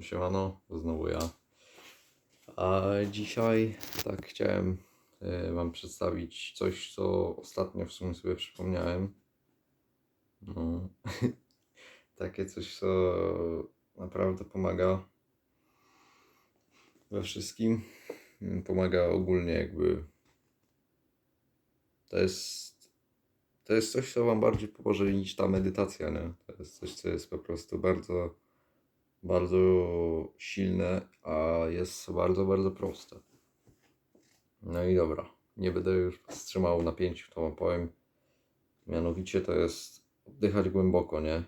Siemano, znowu ja. A dzisiaj tak chciałem e, Wam przedstawić coś, co ostatnio w sumie sobie przypomniałem. No, takie coś, co naprawdę pomaga we wszystkim. Pomaga ogólnie jakby. To jest, to jest coś, co Wam bardziej pomoże niż ta medytacja, nie? To jest coś, co jest po prostu bardzo bardzo silne, a jest bardzo, bardzo proste. No i dobra, nie będę już wstrzymał napięciu, to wam powiem. Mianowicie to jest oddychać głęboko, nie?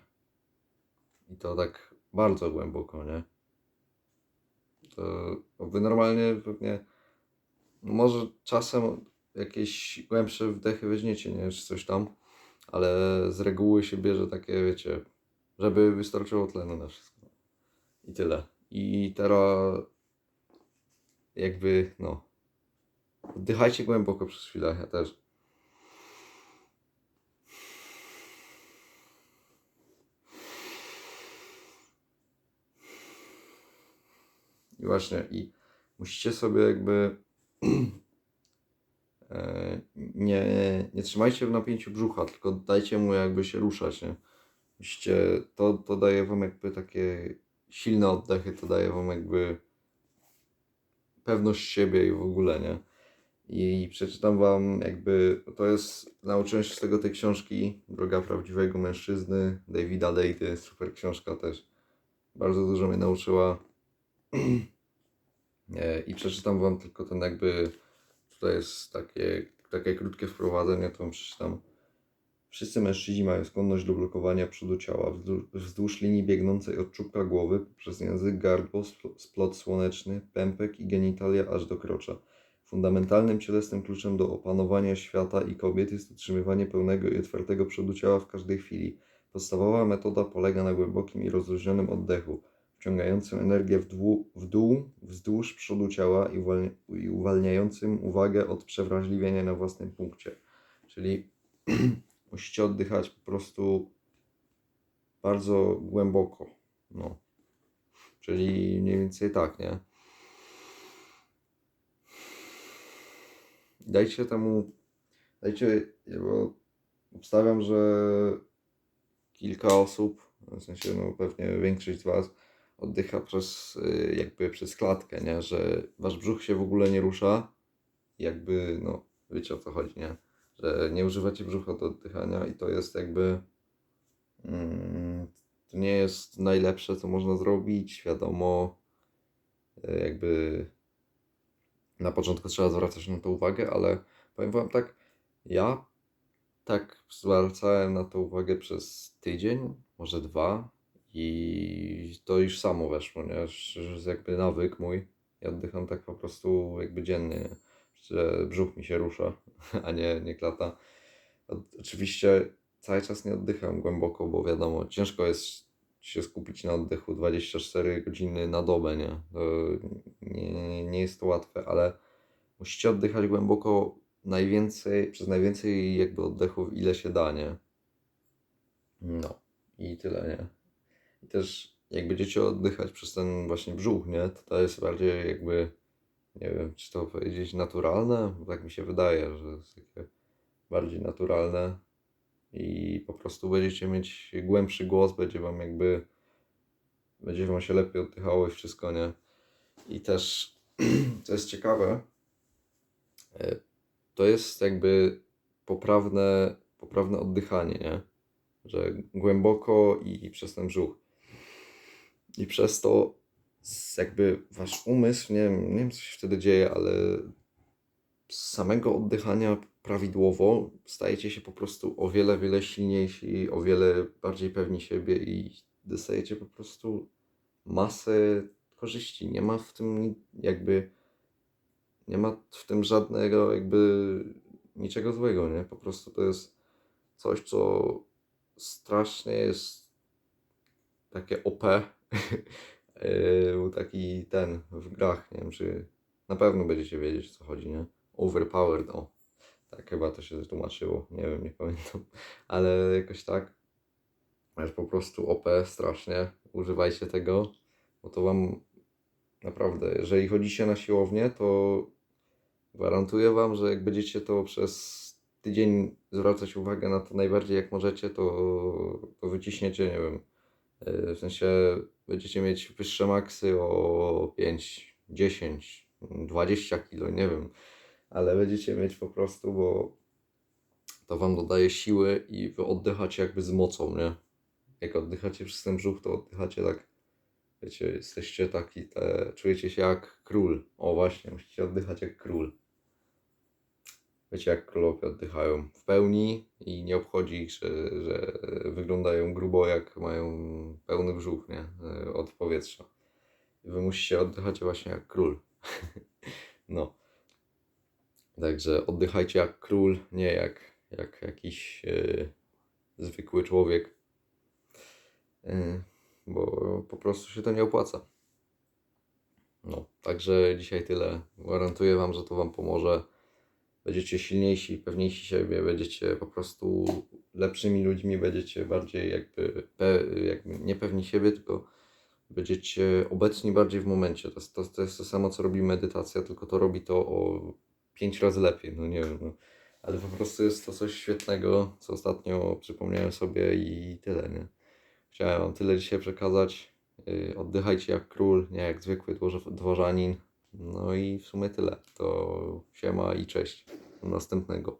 I to tak bardzo głęboko, nie? To wy normalnie pewnie, no może czasem jakieś głębsze wdechy weźmiecie, nie? Czy coś tam, ale z reguły się bierze takie, wiecie, żeby wystarczyło tlenu na wszystko. I tyle. I teraz jakby, no. Oddychajcie głęboko przez chwilę, ja też. I właśnie, i musicie sobie jakby e, nie, nie trzymajcie w napięciu brzucha, tylko dajcie mu jakby się ruszać, nie? Musicie, to, to daje wam jakby takie silne oddechy, to daje wam jakby pewność siebie i w ogóle, nie? I przeczytam wam jakby, to jest, nauczyłem się z tego tej książki Droga Prawdziwego Mężczyzny, Davida Dejty, super książka też. Bardzo dużo mnie nauczyła. E, I przeczytam wam tylko ten jakby, tutaj jest takie, takie krótkie wprowadzenie, to wam przeczytam. Wszyscy mężczyźni mają skłonność do blokowania przodu ciała wzdłuż, linii biegnącej od czubka głowy poprzez język, gardło, spl- splot słoneczny, pępek i genitalia aż do krocza. Fundamentalnym cielesnym kluczem do opanowania świata i kobiet jest utrzymywanie pełnego i otwartego przodu ciała w każdej chwili. Podstawowa metoda polega na głębokim i rozluźnionym oddechu, wciągającym energię w, dwu, w dół, wzdłuż przodu ciała i, uwalnia, i uwalniającym uwagę od przewrażliwienia na własnym punkcie. Czyli musicie oddychać po prostu bardzo głęboko. No. Czyli mniej więcej tak, nie? Dajcie temu, dajcie, bo obstawiam, że kilka osób, w sensie no pewnie większość z Was oddycha przez, jakby przez klatkę, nie? Że Wasz brzuch się w ogóle nie rusza, jakby, no, wiecie o co chodzi, nie? Że nie używacie brzucha do oddychania i to jest jakby mm, to nie jest najlepsze, co można zrobić. Wiadomo, e, jakby na początku trzeba zwracać na to uwagę, ale powiem Wam tak, ja tak zwracałem na to uwagę przez tydzień, może dwa i to już samo weszło, nie? Jest jakby nawyk mój. Ja oddycham tak po prostu jakby dziennie, nie? Że brzuch mi się rusza, a nie, nie klata. Oczywiście cały czas nie oddycham głęboko, bo wiadomo, ciężko jest się skupić na oddechu 24 godziny na dobę, nie, nie, nie jest to łatwe, ale musicie oddychać głęboko najwięcej, przez najwięcej jakby oddechów, ile się da, nie? No i tyle, nie? I też jak będziecie oddychać przez ten właśnie brzuch, nie? To to jest bardziej jakby nie wiem, czy to powiedzieć naturalne, tak mi się wydaje, że jest takie bardziej naturalne i po prostu będziecie mieć głębszy głos, będzie wam jakby, będzie wam się lepiej oddychało i wszystko, nie? I też, co jest ciekawe, e, to jest jakby poprawne, poprawne oddychanie, nie? Że głęboko i, i przez ten brzuch. I przez to jakby wasz umysł, nie wiem, nie wiem co się wtedy dzieje, ale z samego oddychania prawidłowo stajecie się po prostu o wiele, wiele silniejsi, o wiele bardziej pewni siebie i dostajecie po prostu masę korzyści. Nie ma w tym jakby, nie ma w tym żadnego jakby niczego złego, nie? Po prostu to jest coś, co strasznie jest takie OP. Yy, Był taki ten w grach, nie wiem czy na pewno będziecie wiedzieć o co chodzi, nie? Overpowered, o. Tak chyba to się tłumaczyło, nie wiem, nie pamiętam. Ale jakoś tak. Jest po prostu OP strasznie. Używajcie tego. Bo to Wam naprawdę, jeżeli chodzicie na siłownię, to gwarantuję Wam, że jak będziecie to przez tydzień zwracać uwagę na to najbardziej jak możecie, to, to wyciśniecie, nie wiem, w sensie będziecie mieć wyższe maksy o 5, 10, 20 kilo, nie wiem, ale będziecie mieć po prostu, bo to Wam dodaje siły i Wy oddychacie jakby z mocą, nie? Jak oddychacie przez ten brzuch, to oddychacie tak, wiecie, jesteście taki, te, czujecie się jak król. O właśnie, musicie oddychać jak król. Wiecie, jak królowie oddychają w pełni i nie obchodzi ich, że, że wyglądają grubo, jak mają pełny brzuch, nie? E, Od powietrza. Wy musicie oddychać właśnie jak król. No. Także oddychajcie jak król, nie jak, jak jakiś e, zwykły człowiek. E, bo po prostu się to nie opłaca. No, także dzisiaj tyle. Gwarantuję Wam, że to Wam pomoże. Będziecie silniejsi, pewniejsi siebie, będziecie po prostu lepszymi ludźmi, będziecie bardziej jakby, pe, jakby nie pewni siebie, tylko będziecie obecni bardziej w momencie. To, to, to jest to samo, co robi medytacja, tylko to robi to o pięć razy lepiej. No nie wiem, no. ale po prostu jest to coś świetnego, co ostatnio przypomniałem sobie i tyle, nie? Chciałem tyle dzisiaj przekazać. Yy, Oddychajcie jak król, nie jak zwykły dworzanin. No i w sumie tyle. To siema i cześć. Do następnego.